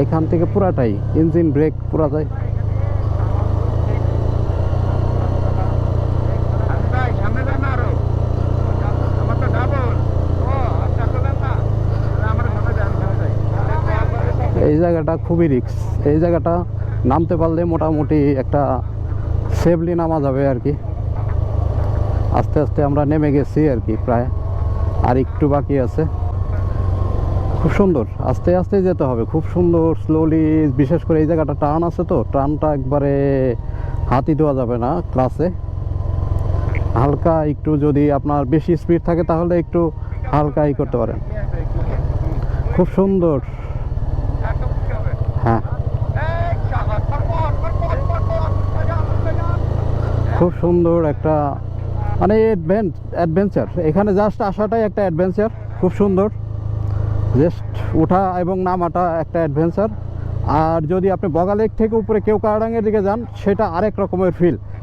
এইখান থেকে পুরাটাই ইঞ্জিন ব্রেক পুরাটাই। এই জায়গাটা খুবই রিক্স এই জায়গাটা নামতে পারলে মোটামুটি একটা সেফলি নামা যাবে আর কি। আস্তে আস্তে আমরা নেমে গেছি আর কি প্রায়। আর একটু বাকি আছে। খুব সুন্দর। আস্তে আস্তে যেতে হবে। খুব সুন্দর স্লোলি বিশেষ করে এই জায়গাটা টার্ন আছে তো টার্নটা একবারে হাতি দেওয়া যাবে না ক্লাসে হালকা একটু যদি আপনার বেশি স্পিড থাকে, তাহলে একটু হালকা ই করতে পারেন। খুব সুন্দর। হ্যাঁ। খুব সুন্দর একটা মানে অ্যাডভেঞ্চার এখানে জাস্ট আসাটাই একটা অ্যাডভেঞ্চার খুব সুন্দর। জাস্ট ওঠা এবং নামাটা একটা অ্যাডভেঞ্চার আর যদি আপনি বগালেক থেকে উপরে কেউ কারাডাঙ্গের দিকে যান, সেটা আরেক রকমের ফিল